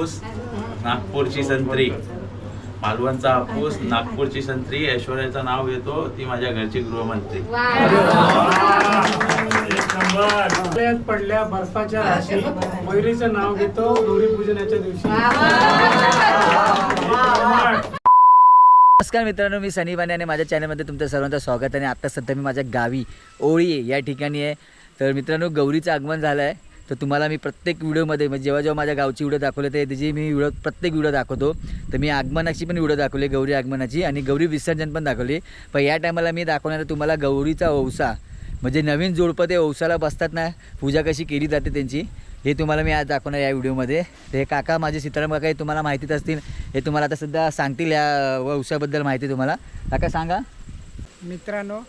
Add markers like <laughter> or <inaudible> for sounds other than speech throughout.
हापूस नागपूरची संत्री. मालवणचा हापूस नागपूरची संत्री. ऐश्वर्याचं नाव घेतो ती माझ्या घरची गृहमंत्री. एक नंबर. डोळ्यात पडल्या बर्फाच्या राशी. मयुरीचं नाव घेतो गौरी पूजनाच्या दिवशी. नमस्कार मित्रांनो मी सनी बाने आणि माझ्या चॅनलमध्ये तुमचं सर्वांचं स्वागत आहे. आणि आत्ता सध्या मी माझ्या गावी ओळी या ठिकाणी आहे. तर मित्रांनो गौरीचं आगमन झालं आहे तर तुम्हाला मी प्रत्येक व्हिडिओमध्ये म्हणजे जेव्हा जेव्हा माझ्या गावची व्हिडिओ दाखवले ते त्याची मी व्हिडिओ प्रत्येक व्हिडिओ दाखवतो. तर मी आगमनाची पण व्हिडिओ दाखवली गौरी आगमनाची आणि गौरी विसर्जन पण दाखवली. पण या टायमाला मी दाखवणार तुम्हाला गौरीचा ओवसा. म्हणजे नवीन जोडपं ते ओवसाला बसतात ना पूजा कशी केली जाते त्यांची हे तुम्हाला मी आज दाखवणार या व्हिडिओमध्ये. तर हे काका माझे सीताराम काका हे तुम्हाला माहितीच असतील. हे तुम्हाला आता सध्या सांगतील या वंशाबद्दल माहिती तुम्हाला. काका सांगा. मित्रांनो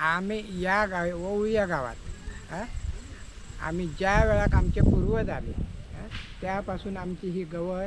आम्ही या गाव ओऊ या गावात हां? आम्ही ज्या वेळाक आमचे पूर्वज आले त्यापासून आमची ही गवर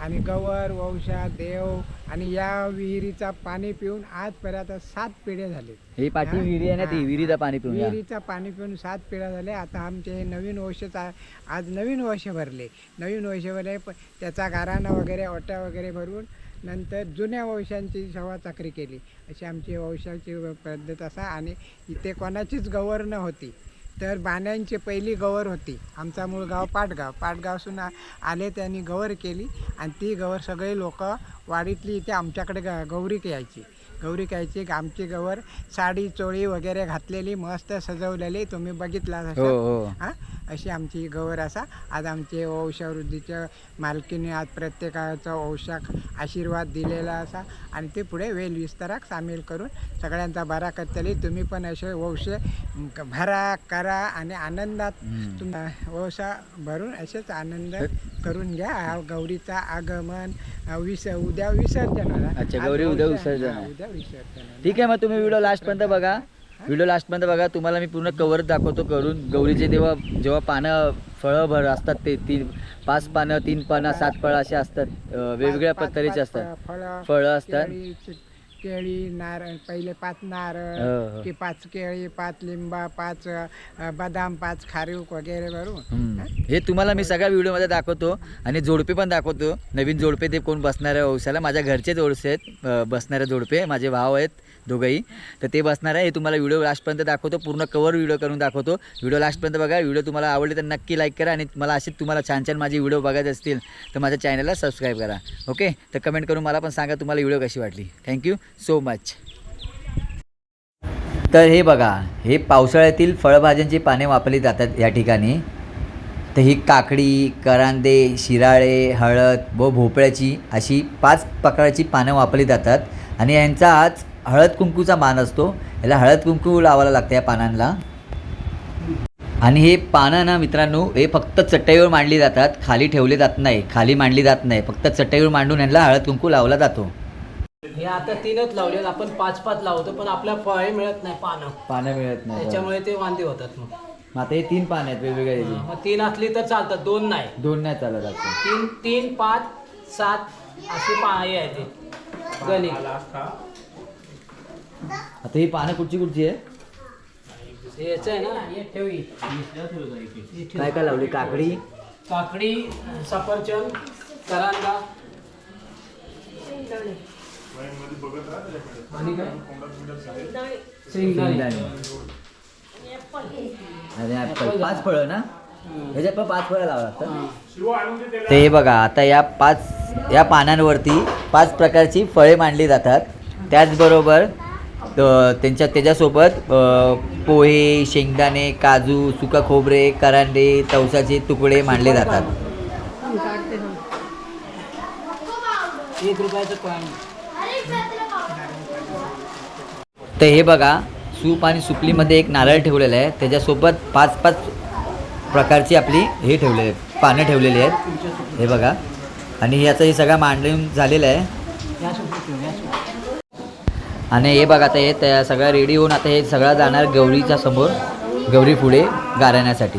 आणि गवर वंशा देव आणि या विहिरीचा पाणी पिऊन आजपर्यंत सात पिढ्या झाले. ही पाठी विहिरी आहे ना ती? विहिरीचं पाणी पिऊन या. विहिरीचा पाणी पिऊन सात पिढ्या झाले. आता आमचे हे नवीन वर्षच आ- आज नवीन वर्ष भरले. नवीन वर्ष भरले प- त्याचा गाराणा वगैरे ओट्या वगैरे भरून नंतर जुन्या वंशांची सेवा चाकरी केली. अशी आमची वंशाची पद्धत असा आणि इथे कोणाचीच गवर न होती. तर बाण्यांची पहिली गवर होती. आमचा मूळ गाव पाटगाव. पाटगावसून आले त्यांनी गवर केली आणि ती गवर सगळे लोक वाडीतली इथे आमच्याकडे ग गौरीक यायची. गौरी यायची आमची गवर साडी चोळी वगैरे घातलेली मस्त सजवलेली. तुम्ही बघितला हो हो. हा? अशी आमची गवर असा आज आमचे वंशावृद्धीच्या मालकीने आज प्रत्येकाचा वंशाक आशीर्वाद दिलेला असा आणि ते पुढे वेल विस्ताराक सामील करून सगळ्यांचा बरा करतली तुम्ही पण असे वंश भरा करा आणि आनंदात हम्म. तुम वंशा भरून असेच आनंद करून घ्या हा गौरीचा आगमन विस उद्या विसर्जन. अच्छा, गौरी उद्या विसर्जन. उद्या विसर्जन. ठीक आहे मग तुम्ही व्हिडिओ लास्टपर्यंत बघा व्हिडिओ लास्टपर्यंत बघा तुम्हाला मी पूर्ण कवर दाखवतो करून. गौरीचे तेव्हा जेव्हा पानं फळं भर असतात ते तीन पाच पानं तीन पानं सात फळं असे असतात. वेगवेगळ्या पद्धतीचे असतात. फळं फळं असतात. केळी नारळ पहिले पाच नारळ हो, हो. की पाच केळी पाच लिंबा पाच बदाम पाच खारीक वगैरे भरून. हे? तुम्हाला मी सगळ्या व्हिडिओमध्ये दाखवतो आणि जोडपे पण दाखवतो. नवीन जोडपे ते कोण बसणारे औषधाला माझ्या घरचे जोडसे आहेत बसणारे जोडपे. माझे भाव आहेत. दोघंही. तर ते बसणार आहे. हे तुम्हाला व्हिडिओ लास्टपर्यंत दाखवतो. पूर्ण कवर व्हिडिओ करून दाखवतो. व्हिडिओ लास्टपर्यंत बघा. व्हिडिओ तुम्हाला आवडले तर नक्की लाईक करा आणि मला असेच तुम्हाला छान छान माझे व्हिडिओ बघायचे असतील तर माझ्या चॅनलला सबस्क्राईब करा. ओके तर कमेंट करून मला पण सांगा तुम्हाला व्हिडिओ कशी वाटली. थँक्यू सो मच तर हे बघा. हे पावसाळ्यातील फळभाज्यांची पाने वापरली जातात या ठिकाणी. तर ही काकडी करांदे शिराळे हळद व भोपळ्याची अशी पाच प्रकारची पानं वापरली जातात. आणि यांचा आज हळद कुंकूचा मान असतो. याला हळद कुंकू लावायला लागतं या पानांना. आणि हे पानं ना मित्रांनो हे फक्त चटईवर मांडली जातात. खाली ठेवले जात नाही. खाली मांडली जात नाही. फक्त चटईवर मांडून यांना हळद कुंकू लावला जातो. हे आता तीनच लावले आपण पाच पाच लावतो पण आपल्या फळे मिळत नाही पानं. पानं मिळत नाही. त्याच्यामुळे ते वांदे होतात मग. मग आता हे तीन पानं आहेत वेगवेगळ्या याची मग तीन असली तर चालतात. दोन नाही. दोन नाही चालत आता तीन तीन पाच सात अशी पा हे आहे ते गणित आता ही पानं कुठची कुठची आहे? हे याचं आहे ना हे ठेवी हे. ठेव. काय काय लावली? काकडी? काकडी सफरचंद करांदा. आणि काय? शेंगदाणे. शेंगदाणे. आणि ऍपल. पाच फळं ना? ह्याच्यात पण पाच फळं लावा लागतात ते बघा आता या पाच या पानांवरती पाच प्रकारची फळे मांडली जातात. त्याचबरोबर अ, त्यांच्या त्याच्यासोबत पोहे शेंगदाणे काजू सुका खोबरे करांडे तवसाचे तुकडे मांडले जातात. तर हे बघा सूप आणि सुपलीमध्ये एक नारळ ठेवलेला आहे. त्याच्यासोबत पाच पाच प्रकारची आपली हे ठेवलेले आहेत. पानं ठेवलेली आहेत. हे बघा. आणि याचं हे सगळं मांडून झालेलं आहे या सोबत ठेव या सोबत आणि हे बघा आता हे त्या सगळं रेडी होऊन आता हे सगळं जाणार गौरीच्या समोर गौरी पुढे गारण्यासाठी.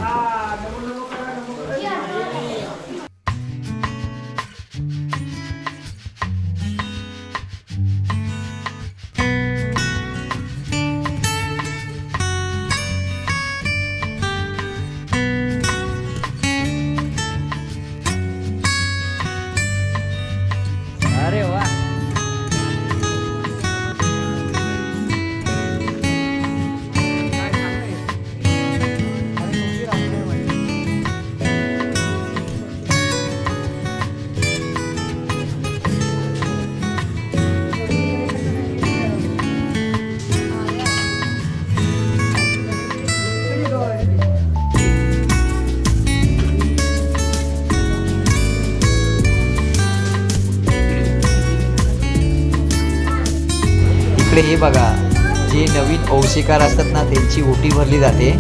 इकडे हे बघा जे नवीन औषिकार असतात ना त्यांची ओटी भरली जाते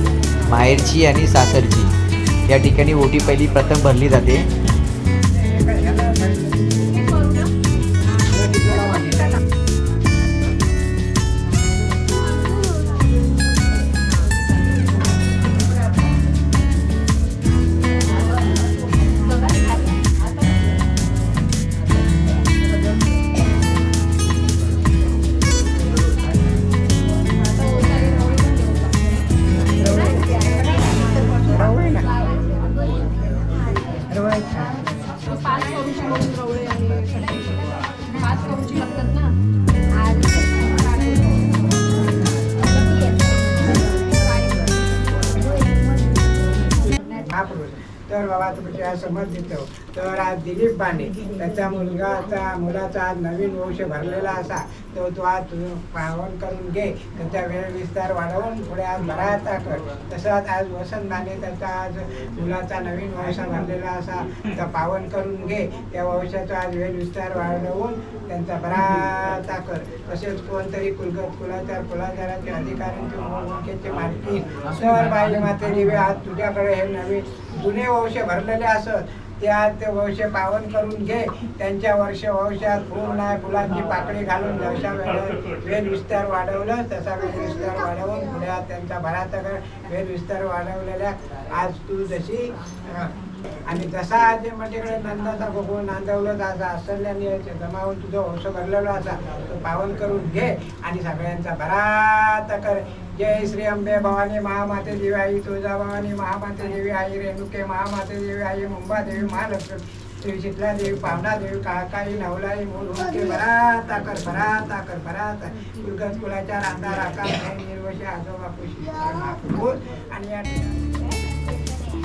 माहेरची आणि सासरची. या ठिकाणी ओटी पहिली प्रथम भरली जाते. तर बाबा तुमच्या समज देतो तर आज दिलीप बाने त्याचा मुलगाचा मुलाचा आज नवीन वंश भरलेला असा तो तो आज तू पावन करून घे त्याचा वेळ विस्तार वाढवून पुढे आज भराता कर. तसंच आज वसंत बाने त्याचा आज मुलाचा नवीन वंश भरलेला असा त्या पावन करून घे त्या वंशाचा आज वेळ विस्तार वाढवून त्यांचा भराता कर. तसेच कोणतरी कुलगत कुलाचार कुलाचाराचे अधिकाऱ्यांचे मालकी सर बाई माते दिवे आज तुझ्याकडे हे नवीन जुने वंश भरलेले असत त्या ते वंश पावन करून घे त्यांच्या वर्ष वंशात फुल नाही फुलांची पाकळी घालून जशा वेळ वेल विस्तार वाढवलं तसा वेद विस्तार वाढवून पुढे आज त्यांचा भरात वेद विस्तार वाढवलेल्या. आज तू जशी आणि जसा आज माझ्याकडे नंदाचा बघून नांदवलं असा असल्याने जमावून तुझं वंश भरलेला असा तो पावन करून घे आणि सगळ्यांचा भरात कर. जय श्री अंबे भवानी महामाते देवी आई तुळजा भवानी महामाते देवी आई रेणुके महामाते देवी आई मुंबा देवी महालक्ष्मी देवी शीतला देवी पावना देवी काळकाई नवलाई मूल होते भराता कर भराता कर भराता. कुलगत कुलाच्या रांधा राका निर्वशी आजोबा खुशी महापुरुष आणि या ठिकाणी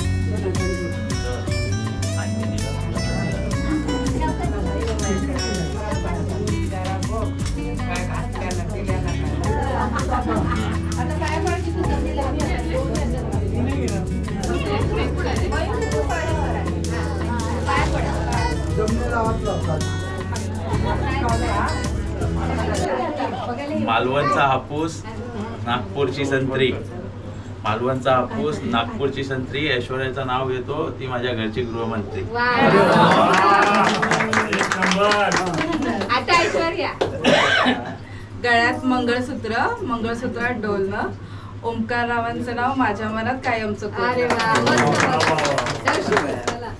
मालवणचा हापूस नागपूरची संत्री. मालवणचा हापूस नागपूरची संत्री. ऐश्वर्याचं नाव घेतो ती माझ्या घरची गृहमंत्री. आता ऐश्वर्या. गळ्यात मंगळसूत्र मंगळसूत्रात डोलणं. ओंकाररावांचं नाव माझ्या मनात कायमचं अरे कोरलं. वा मस्त दर्शन चला.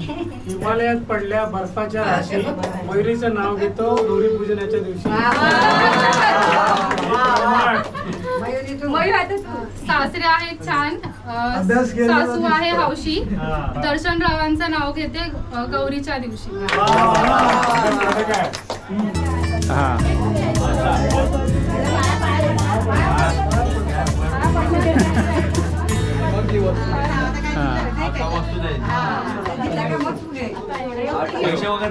हिमालयात पडल्या बर्फाच्या राशी. मयुरीचं नाव घेतो गौरी पूजनाच्या दिवशी. मयूर आता. सासरे आहेत छान. अं, अभ्यास केलेला सासू आहे. हौशी. हा. दर्शन रावांचं नाव घेते अं, गौरीच्या दिवशी. <laughs> वस्तू पैसे वगैरे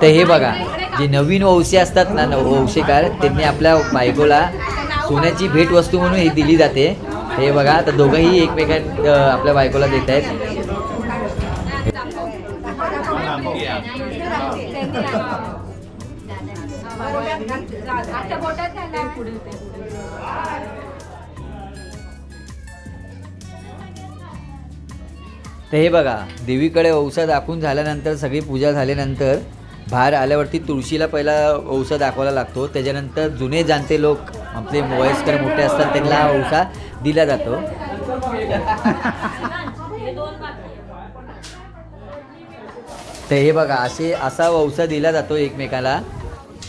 तर हे बघा जे नवीन वंशी असतात ना वंशीकार त्यांनी आपल्या बायकोला सोन्याची भेटवस्तू म्हणून ही दिली जाते. हे बघा तर दोघंही एकमेकां आपल्या बायकोला देत आहेत. आता बोटात घाला. तर हे बघा देवीकडे औषध दाखवून झाल्यानंतर सगळी पूजा झाल्यानंतर बाहेर आल्यावरती तुळशीला पहिला औषध दाखवायला लागतो त्याच्यानंतर जुने जाणते लोक आपले वयस्कर मोठे असतात त्यांना हा औसा दिला जातो तर हे बघा असे असा औसा दिला जातो एकमेकाला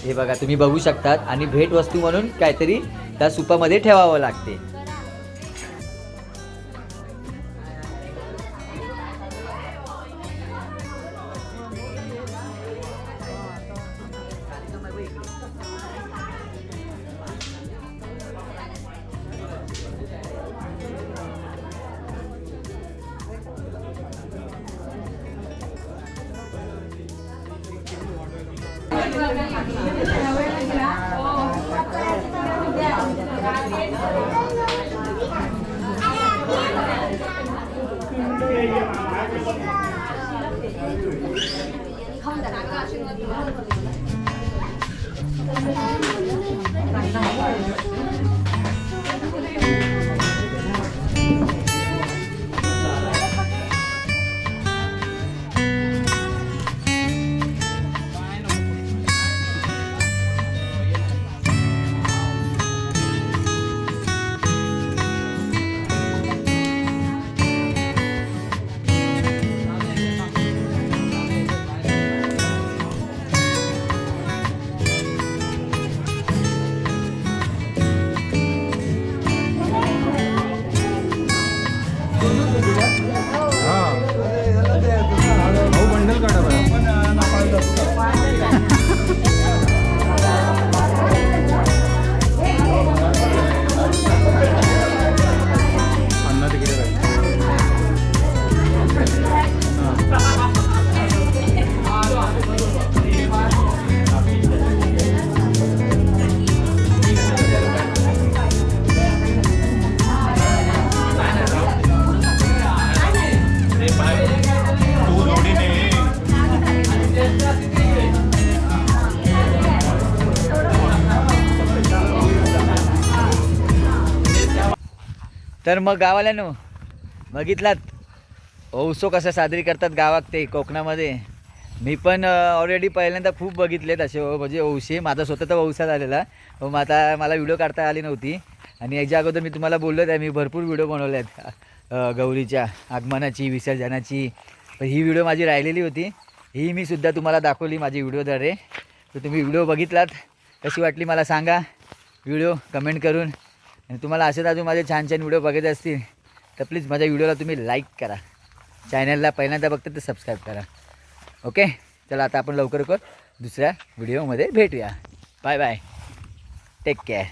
हे बघा तुम्ही बघू शकतात. आणि भेटवस्तू म्हणून काहीतरी त्या सुपामध्ये ठेवावं लागते. 가운데 나가시는 것도 तर मग गावाल्यानो बघितलात? औसो कसं साजरी करतात गावात ते कोकणामध्ये. मी पण ऑलरेडी पहिल्यांदा खूप बघितलेत असे हो, म्हणजे औसे माझा स्वतःचा औसा झालेला. हो, मग आता मला व्हिडिओ काढता आली नव्हती. आणि याच्या अगोदर मी तुम्हाला बोललो आहे मी भरपूर व्हिडिओ बनवले आहेत गौरीच्या आगमनाची विसर्जनाची. ही व्हिडिओ माझी राहिलेली होती. ही मी सुद्धा तुम्हाला दाखवली माझी व्हिडिओद्वारे तर तुम्ही व्हिडिओ बघितलात. कशी वाटली मला सांगा. व्हिडिओ कमेंट करून. आणि तुम्हाला असेच अजून माझे छान छान व्हिडिओ बघायचे असतील तर प्लीज माझ्या व्हिडिओला तुम्ही लाईक करा. चॅनलला पहिल्यांदा बघता तर सबस्क्राईब करा. ओके चला आता आपण लवकर कर दुसऱ्या व्हिडिओमध्ये भेटूया. Bye bye take care